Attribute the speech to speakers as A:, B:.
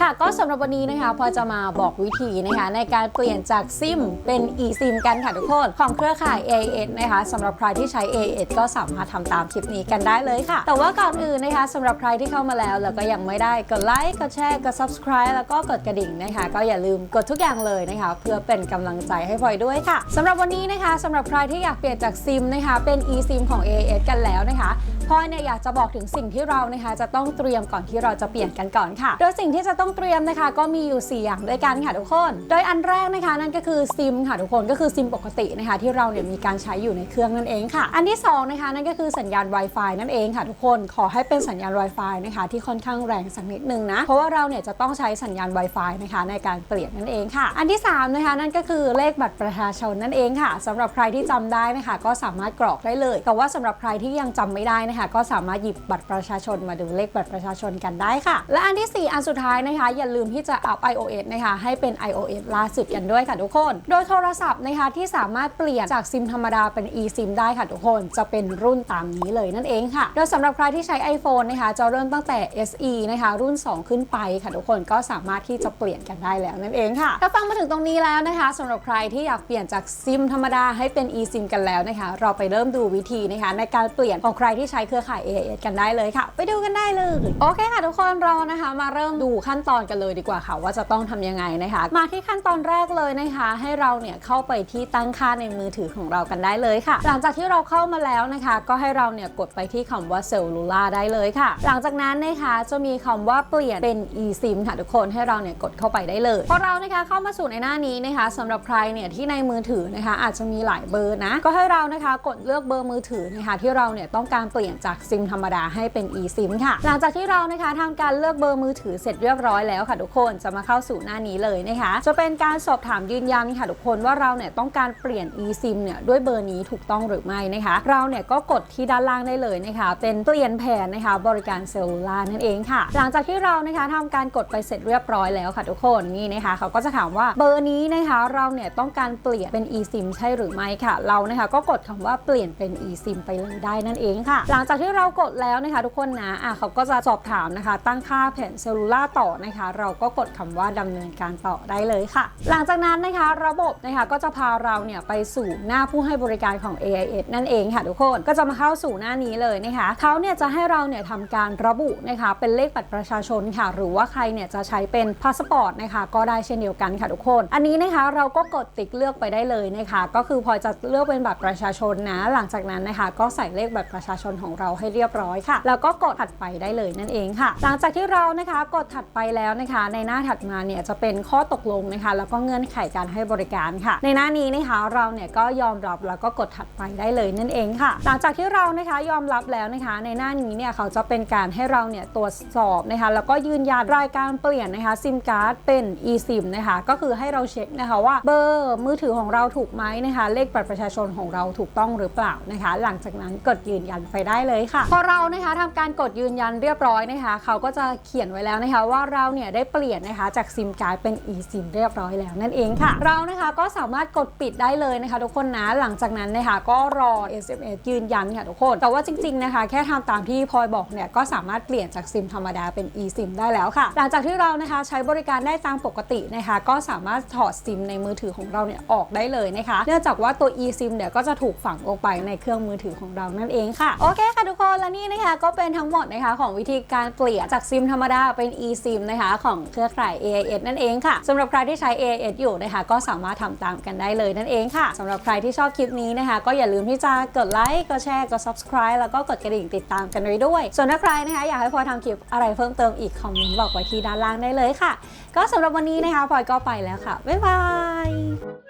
A: ค่ะก็สำหรับวันนี้นะคะพอจะมาบอกวิธีนะคะในการเปลี่ยนจากซิมเป็น eSIM กันค่ะทุกคนของเครือข่าย AIS นะคะสำหรับใครที่ใช้ AIS ก็สามารถทำตามคลิปนี้กันได้เลยค่ะ แต่ว่าก่อนอื่นนะคะสำหรับใครที่เข้ามาแล้ว แล้วก็ยังไม่ได้กดไลค์กดแชร์กด subscribe แล้วก็กดกระดิ่งนะคะ ก็อย่าลืมกดทุกอย่างเลยนะคะ เพื่อเป็นกำลังใจให้พลอยด้วยค่ะสำหรับวันนี้นะคะสำหรับใครที่อยากเปลี่ยนจากซิมนะคะเป็น eSIM ของ AIS กันแล้วนะคะ พลอยเนี่ยอยากจะบอกถึงสิ่งที่เรานะคะจะต้องเตรียมก่อนที่เราจะเปลี่ยนกันก่อนค่ะ โดยสิ่งที่จะต้องเตรียมนะคะ ก็มีอยู่ 4 อย่างด้วยกันค่ะทุกคน โดยอันแรกนะคะนั่นก็คือซิมค่ะทุกคนก็คือซิมปกตินะคะที่เราเนี่ยมีการใช้อยู่ในเครื่องนั่นเองค่ะ อันที่สองนะคะนั่นก็คือสัญญาณ Wi-Fi นั่นเองค่ะทุกคนขอให้เป็นสัญญาณ Wi-Fi นะคะที่ค่อนข้างแรงสักนิดนึงนะเพราะว่าเราเนี่ยจะต้องใช้สัญญาณ Wi-Fi นะคะในการเปลี่ยนนั่นเองค่ะ อันที่สามนะคะนั่นก็คือเลขบัตรประชาชนนั่นเองค่ะสำหรับใครที่จำได้นะคะก็สามารถกรอกได้เลย แต่ว่าสำหรับใครที่ยังจำไม่ได้นะคะก็สามารถหยิบบัตรประชาชนมาดูเลขบัตรประชาชนกันได้ค่ะ และอันที่ 4 อันสุดท้ายนะคะ อย่าลืมที่จะอัพ iOS นะคะให้เป็น iOS ล่าสุดกันด้วยค่ะทุกคน โดยโทรศัพท์นะคะที่สามารถเปลี่ยนจากซิมธรรมดาเป็น eSIM ได้ค่ะทุกคนจะเป็นรุ่นตามนี้เลยนั่นเองค่ะ โดยสำหรับใครที่ใช้ iPhone นะคะจะเริ่มตั้งแต่ SE นะคะรุ่น 2 ขึ้นไปค่ะทุกคนก็สามารถที่จะเปลี่ยนกันได้แล้วนั่นเองค่ะถ้าฟังมาถึงตรงนี้แล้วนะคะสำหรับใครที่อยากเปลี่ยนจากซิมธรรมดาให้เป็น eSIM กันแล้วนะคะ เราไปเริ่มดูวิธีนะคะในการเปลี่ยนของใครที่ใช้เครือข่าย AIS กันได้เลยค่ะ ไปดูกันได้เลย โอเคค่ะทุกคนเรานะคะ มาเริ่มดูขั้นตอนกันเลยดีกว่าค่ะ ว่าจะต้องทำยังไงนะคะ มาที่ขั้นตอนแรกเลยนะคะ ให้เราเนี่ยเข้าไปที่ตั้งค่าในมือถือของเรากันได้เลยค่ะ หลังจากที่เราเข้ามาแล้วนะคะ ก็ให้เราเนี่ยกดไปที่คำว่าเซลลูล่าได้เลยค่ะ หลังจากนั้นนะคะจะมีคำว่าเปลี่ยนเป็น eSIM ค่ะทุกคนให้เราเนี่ยกดเข้าไปได้เลยพอเรานะคะเข้ามาสู่ในหน้านี้นะคะสำหรับใครเนี่ยที่ในมือถือนะคะ อาจจะมีหลายเบอร์นะก็ให้เรานะคะกดเลือกเบอร์มือถือนะคะที่เราเนี่ยต้องการเปลี่ยนจากซิมธรรมดาให้เป็น eSIM ค่ะ หลังจากที่เรานะคะทำการเลือกเบอร์มือถือเสร็จเรียบร้อยแล้วค่ะทุกคนจะมาเข้าสู่หน้านี้เลยนะคะ จะเป็นการสอบถามยืนยันค่ะทุกคนว่าเราเนี่ยต้องการเปลี่ยน eSIM เนี่ยด้วยเบอร์นี้ถูกต้องหรือไม่นะคะ เราเนี่ยก็กดที่ด้านล่างได้เลยนะคะ เป็นเปลี่ยนแผนนะคะ บริการเซลลูลานั่นเองค่ะ หลังจากที่เรานะคะทำการกดไปเสร็จเรียบร้อยแล้วค่ะทุกคนนี่นะคะเขาก็จะถามว่าเบอร์นี้นะคะเราเนี่ยต้องการเปลี่ยนเป็น eSIM ใช่หรือไม่ค่ะ เรานะคะก็กดคำว่าเปลี่ยนเป็น eSIM ไปเลยได้นั่นเองค่ะ หลังจากที่เรากดแล้วนะคะทุกคนนะอะเขาก็จะสอบถามนะคะ ตั้งค่าแผนเซลลูล่าต่อนะคะ เราก็กดคำว่าดำเนินการต่อได้เลยค่ะ หลังจากนั้นนะคะระบบนะคะก็จะพาเราเนี่ยไปสู่หน้าผู้ให้บริการของ AIS นั่นเองค่ะทุกคนก็จะมาเข้าสู่หน้านี้เลยนะคะเขาเนี่ยจะให้เราเนี่ยทำการระบุนะคะเป็นเลขบัตรประชาชนค่ะ หรือว่าใครเนี่ยจะใช้เป็นพาสปอร์ตนะคะก็ได้เช่นเดียวกันค่ะทุกคน อันนี้นะคะเราก็กดติ๊กเลือกไปได้เลยนะคะ ก็คือพอจะเลือกเป็นบัตรประชาชนนะ หลังจากนั้นนะคะก็ใส่เลขบัตรประชาชนของเราให้เรียบร้อยค่ะ แล้วก็กดถัดไปได้เลยนั่นเองค่ะ หลังจากที่เรานะคะกดถัดไปแล้วนะคะ ในหน้าถัดมาเนี่ยจะเป็นข้อตกลงนะคะ แล้วก็เงื่อนไขการให้บริการค่ะ ในหน้านี้นะคะเราเนี่ยก็ยอมรับแล้วก็กดถัดไปได้เลยนั่นเองค่ะ หลังจากที่เรานะคะยอมรับแล้วนะคะ ในหน้านี้เนี่ยเขาจะเป็นการให้เราเนี่ยตรวจสอบนะคะ แล้วก็ยืนยันรายการเปลี่ยนนะคะซิมการ์ดเป็น eSIM นะคะก็คือให้เราเช็คนะคะว่าเบอร์มือถือของเราถูกไหมนะคะ เลขบัตรประชาชนของเราถูกต้องหรือเปล่านะคะ หลังจากนั้นกดยืนยันไปได้เลยค่ะ พอเรานะคะทำการกดยืนยันเรียบร้อยนะคะ เขาก็จะเขียนไว้แล้วนะคะ ว่าเราเนี่ยได้เปลี่ยนนะคะจากซิมการ์ดเป็น eSIM เรียบร้อยแล้วนั่นเองค่ะ เรานะคะก็สามารถกดปิดได้เลยนะคะ ทุกคนนะหลังจากนั้นนะคะก็รอ SMS ยืนยันค่ะทุกคน แต่ว่าจริง ๆนะคะ แค่ทำตามที่พลอยบอกเนี่ยก็สามารถเปลี่ยนจากซิมธรรมดาเป็น eSIM ได้แล้วค่ะ หลังจากที่เรานะคะใช้บริการได้ตามปกตินะคะ ก็สามารถถอดซิมในมือถือของเราเนี่ยออกได้เลยนะคะ เนื่องจากว่าตัว eSIM เนี่ยก็จะถูกฝังลงไปในเครื่องมือถือของเรานั่นเองค่ะโอเคค่ะทุกคนและนี่นะคะก็เป็นทั้งหมดนะคะของวิธีการเปลี่ยนจากซิมธรรมดาเป็น eSIM นะคะของเครือข่าย AIS นั่นเองค่ะสำหรับใครที่ใช้ AIS อยู่นะคะก็สามารถทำตามกันได้เลยนั่นเองค่ะสำหรับใครที่ชอบคลิปนี้นะคะ ก็อย่าลืมที่จะกดไลค์กดแชร์กด subscribe แล้วก็กดกระดิ่งติดตามกันไว้ด้วย ส่วนถ้าใครนะคะอยากให้พลอยทำคลิปอะไรเพิ่มเติมอีกคอมเมนต์บอกไว้ที่ด้านล่างได้เลยค่ะ ก็สำหรับวันนี้นะคะพลอยก็ไปแล้วค่ะบ๊ายบาย